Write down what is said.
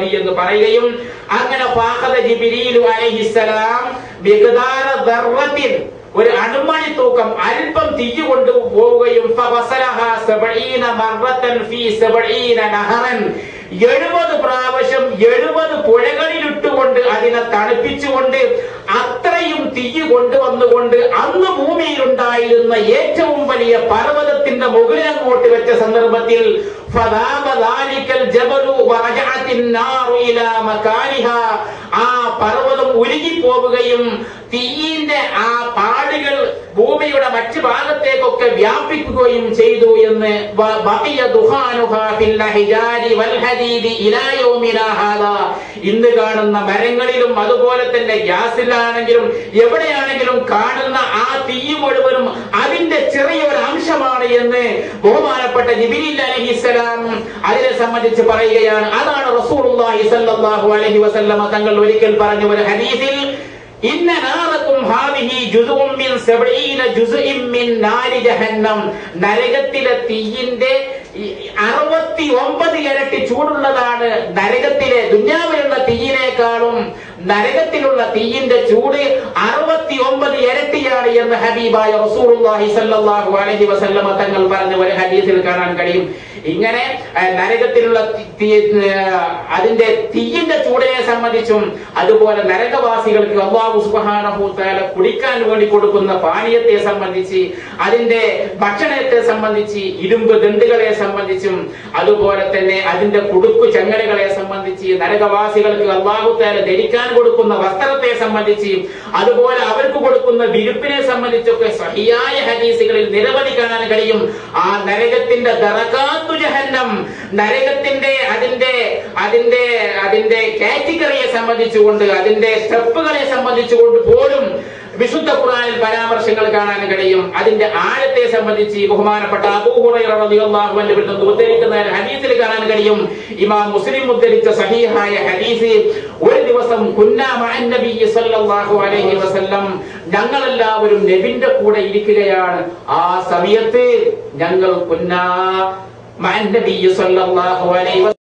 മതി എന്ന് പറയുകയും അങ്ങനെ ഒരു അണുമണി തൂക്കം അല്പം തീയ് കൊണ്ടു പോവുകയും എഴുപത് പ്രാവശ്യം എഴുപത് പുഴകളിലിട്ടുകൊണ്ട് അതിനെ തണുപ്പിച്ചുകൊണ്ട് അത്രയും തീയ് കൊണ്ടുവന്നുകൊണ്ട് അന്ന് ഭൂമിയിലുണ്ടായിരുന്ന ഏറ്റവും വലിയ പർവതത്തിന്റെ മുകളിൽ അങ്ങോട്ട് വെച്ച സന്ദർഭത്തിൽ ആ പർവതം ഉരുകി പോവുകയും തീയിന്റെ ആ പാടുകൾ ഭൂമിയുടെ മറ്റു ഭാഗത്തേക്കൊക്കെ വ്യാപിക്കുകയും ചെയ്തു എന്ന്. ഇന്ന് കാണുന്ന മരങ്ങളിലും അതുപോലെ തന്നെ ഗ്യാസിലാണെങ്കിലും എവിടെയാണെങ്കിലും കാണുന്ന തീ മുഴുവനും അതിന്റെ ചെറിയ ഒരു അംശമാണ് എന്ന് ബഹുമാനപ്പെട്ട ജിബിരിൽ അതിനെ സംബന്ധിച്ച് പറയുകയാണ്. അതാണ് റസൂലുള്ളാഹി അലൈഹി വസല്ലമ തങ്ങൾ ഒരിക്കൽ പറഞ്ഞ ഒരു ഹദീസിൽ ഇന്ന മിൻ മിൻ നാരി ജഹന്നം. നരകത്തിലെ തീയിന്റെ അറുപത്തി ഒമ്പത് ഇരട്ടി ചൂടുള്ളതാണ് നരകത്തിലെ ദുന്യാവിലുള്ള തീയിനേക്കാളും നരകത്തിലുള്ള തീയിന്റെ ചൂട് അറുപത്തി ഒമ്പത് ഇരട്ടിയാണ് എന്ന് ഹബീബായ റസൂലുള്ളാഹി സല്ലല്ലാഹു അലൈഹി വസല്ലമ തങ്ങൾ പറഞ്ഞ ഒരു ഹദീസിൽ കാണാൻ കഴിയും. ഇങ്ങനെ നരകത്തിലുള്ള അതിന്റെ തീയിന്റെ ചൂടിനെ സംബന്ധിച്ചും അതുപോലെ നരകവാസികൾക്ക് അള്ളാഹു സുബ്ഹാനഹു തആല കുടിക്കാൻ വേണ്ടി കൊടുക്കുന്ന പാനീയത്തെ സംബന്ധിച്ച് അതിന്റെ ഭക്ഷണത്തെ സംബന്ധിച്ച് ഇരുമ്പ് ദണ്ടുകളെ സംബന്ധിച്ചും അതുപോലെ തന്നെ അതിന്റെ കുടുക്കു ചങ്ങലകളെ സംബന്ധിച്ച് നരകവാസികൾക്ക് അള്ളാഹു തആല ധരിക്കാൻ കൊടുക്കുന്ന വസ്ത്രത്തെ സംബന്ധിച്ച് അതുപോലെ അവർക്ക് കൊടുക്കുന്ന വിരുപ്പിനെ സംബന്ധിച്ചൊക്കെ സഹിയായ ഹദീസുകളിൽ നിരവധി കാണാൻ കഴിയും. ആ നരകത്തിന്റെ ദറകാത്തു ജഹന്നം നരകത്തിന്റെ അതിന്റെ അതിന്റെ അതിന്റെ കാറ്റഗറിയെ സംബന്ധിച്ചുകൊണ്ട് അതിന്റെ സ്റ്റെപ്പുകളെ സംബന്ധിച്ചുകൊണ്ട് പോലും വിശുദ്ധ ഖുർആനിൽ പരാമർശങ്ങൾ കാണാൻ കഴിയും. അതിന്റെ ആഴത്തെ സംബന്ധിച്ച് ബഹുമാനപ്പെട്ട ഉദ്ധരിക്കുന്ന ഹദീസിൽ കാണാൻ കഴിയും. ഇമാം മുസ്ലിം ഉദ്ധരിച്ച സഹീഹായ ഹദീസ് ഒരു ദിവസം അലൈഹി വസല്ലം ഞങ്ങളെല്ലാവരും നബിന്റെ കൂടെ ഇരിക്കുകയാണ്. ആ സമയത്ത് ഞങ്ങൾ കുന്നാ അലൈഹി